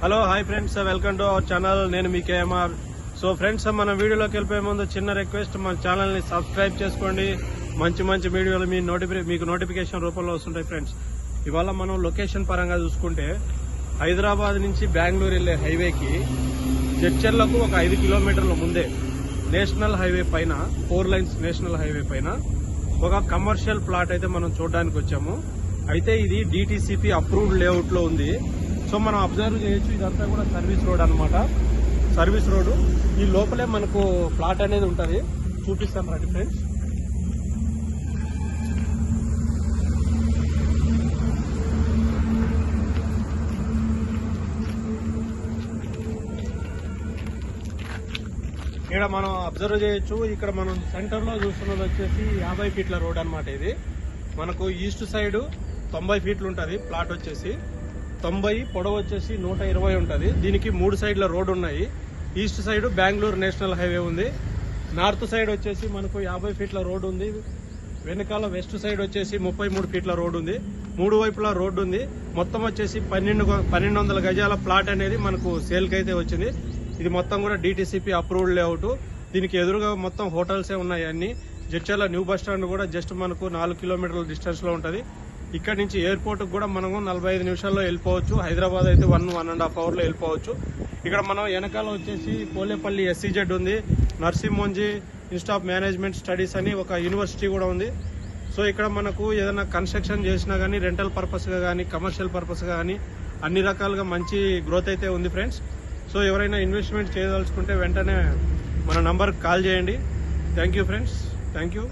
Hello hi friends welcome to our channel నేను మీ KMR so friends మన వీడియోలోకి వెళ్ళిపోయే ముందు చిన్న రిక్వెస్ట్ మన ఛానల్ని సబ్స్క్రైబ్ చేసుకోండి. మంచి మంచి వీడియోలు మీ నోటిఫి మీకు నోటిఫికేషన్ రూపంలో వస్తుంటాయి ఫ్రెండ్స్ ఇవాళ మనం లొకేషన్ పరంగా చూసుకుంటే హైదరాబాద్ నుంచి బెంగళూరు వెళ్ళే హైవేకి చర్చర్లకు ఒక ఐదు కిలోమీటర్ల ముందే నేషనల్ హైవే పైన ఫోర్ లైన్స్ నేషనల్ హైవే పైన ఒక కమర్షియల్ ప్లాట్ అయితే మనం చూడడానికి వచ్చాము. అయితే ఇది డిటిసిపి అప్రూవ్డ్ లేఅవుట్లో ఉంది. సో మనం అబ్జర్వ్ చేయొచ్చు ఇదంతా కూడా సర్వీస్ రోడ్ అన్నమాట. సర్వీస్ రోడ్ ఈ లోపలే మనకు ప్లాట్ అనేది ఉంటుంది. చూపిస్తాం రండి ఫ్రెండ్స్ ఇక్కడ మనం అబ్జర్వ్ చేయొచ్చు. ఇక్కడ మనం సెంటర్లో చూస్తున్నది వచ్చేసి యాభై ఫీట్ల రోడ్ అనమాట ఇది. మనకు ఈస్ట్ సైడ్ తొంభై ఫీట్లు ఉంటుంది ప్లాట్ వచ్చేసి. తొంభై పొడవు వచ్చేసి నూట ఇరవై ఉంటుంది. దీనికి మూడు సైడ్ల రోడ్ ఉన్నాయి. East side Bengaluru national highway ఉంది. నార్త్ సైడ్ వచ్చేసి మనకు యాభై ఫీట్ల రోడ్ ఉంది. వెనకాల వెస్ట్ సైడ్ వచ్చేసి ముప్పై మూడు ఫీట్ల రోడ్ ఉంది. మూడు వైపులా రోడ్డు ఉంది. మొత్తం వచ్చేసి పన్నెండు పన్నెండు వందల గజాల ప్లాట్ అనేది మనకు సేల్కి అయితే వచ్చింది. ఇది మొత్తం కూడా డిటిసిపి అప్రూవ్డ్ లేఅవుట్ దీనికి ఎదురుగా మొత్తం హోటల్సే ఉన్నాయి అన్ని. జడ్చర్ల న్యూ బస్ స్టాండ్ కూడా జస్ట్ మనకు నాలుగు కిలోమీటర్ల డిస్టెన్స్లో ఉంటుంది. ఇక్కడ నుంచి ఎయిర్పోర్ట్ కూడా మనము నలభై ఐదు నిమిషాల్లో వెళ్ళిపోవచ్చు. హైదరాబాద్ అయితే వన్ వన్ అండ్ హాఫ్ అవర్లో వెళ్ళిపోవచ్చు. ఇక్కడ మనం వెనకాల వచ్చేసి పోలేపల్లి ఎస్సీజెడ్ ఉంది. నర్సింహోంజీ ఇన్స్టిట్యూట్ ఆఫ్ మేనేజ్మెంట్ స్టడీస్ అని ఒక యూనివర్సిటీ కూడా ఉంది. సో ఇక్కడ మనకు ఏదైనా కన్స్ట్రక్షన్ చేసినా కానీ రెంటల్ పర్పస్గా కానీ కమర్షియల్ పర్పస్గా కానీ అన్ని రకాలుగా మంచి గ్రోత్ అయితే ఉంది ఫ్రెండ్స్ సో ఎవరైనా ఇన్వెస్ట్మెంట్ చేయదలుచుకుంటే వెంటనే మన నంబర్కి కాల్ చేయండి. Thank you friends thank you